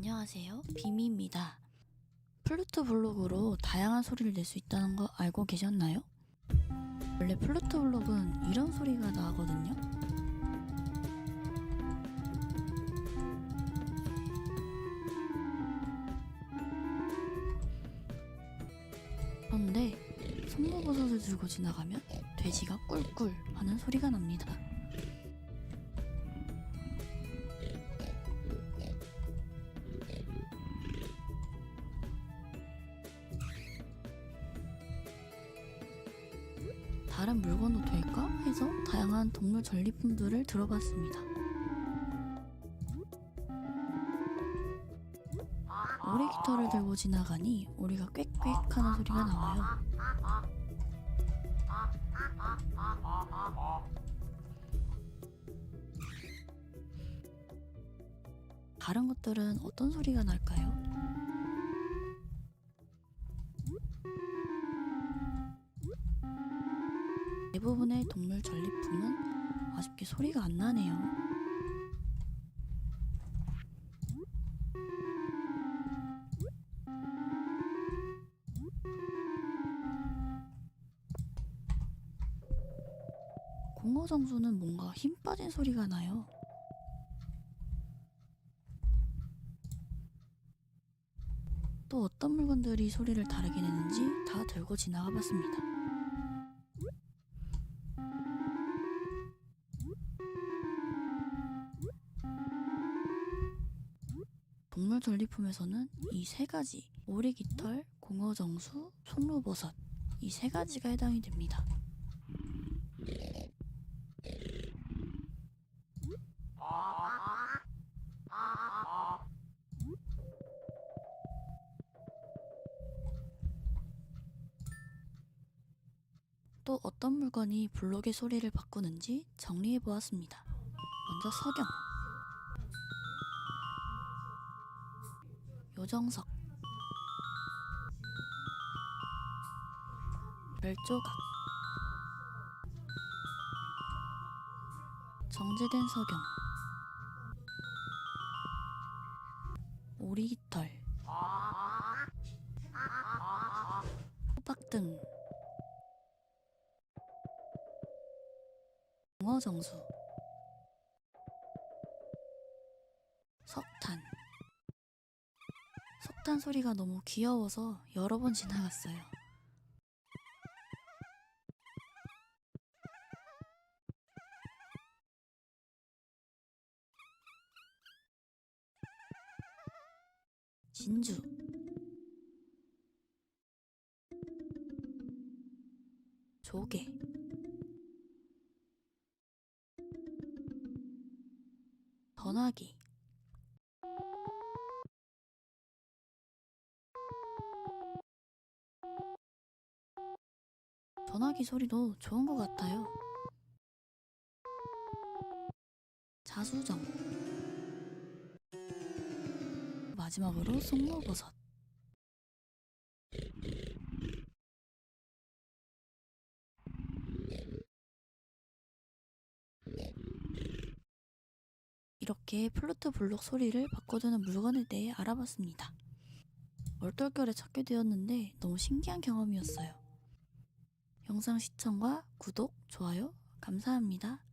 안녕하세요. 비미입니다. 플루트 블록으로 다양한 소리를 낼 수 있다는 거 알고 계셨나요? 원래 플루트 블록은 이런 소리가 나거든요. 그런데 송로버섯을 들고 지나가면 돼지가 꿀꿀 하는 소리가 납니다. 다른 물건도 될까 해서 다양한 동물 전리품들을 들어봤습니다. 오리 깃털을 들고 지나가니 오리가 꽥꽥 하는 소리가 나와요. 다른 것들은 어떤 소리가 날까요? 대부분의 동물 전리품은 아쉽게 소리가 안 나네요. 공어 정수는 뭔가 힘 빠진 소리가 나요. 또 어떤 물건들이 소리를 다르게 내는지 다 들고 지나가 봤습니다. 동물 전리품에서는 이 세 가지 오리 깃털, 공어 정수, 송로버섯 이 세 가지가 해당이 됩니다. 또 어떤 물건이 블록의 소리를 바꾸는지 정리해 보았습니다. 먼저 석영, 요정석, 별조각, 정제된 석영, 오리깃털, 호박등, 공어정수, 석탄. 석탄 소리가 너무 귀여워서 여러 번 지나갔어요. 진주. 조개. 전화기. 전화기 소리도 좋은 것 같아요. 자수정. 마지막으로 송로버섯. 이렇게 플루트 블록 소리를 바꿔주는 물건에 대해 알아봤습니다. 얼떨결에 찾게 되었는데 너무 신기한 경험이었어요. 영상 시청과 구독, 좋아요 감사합니다.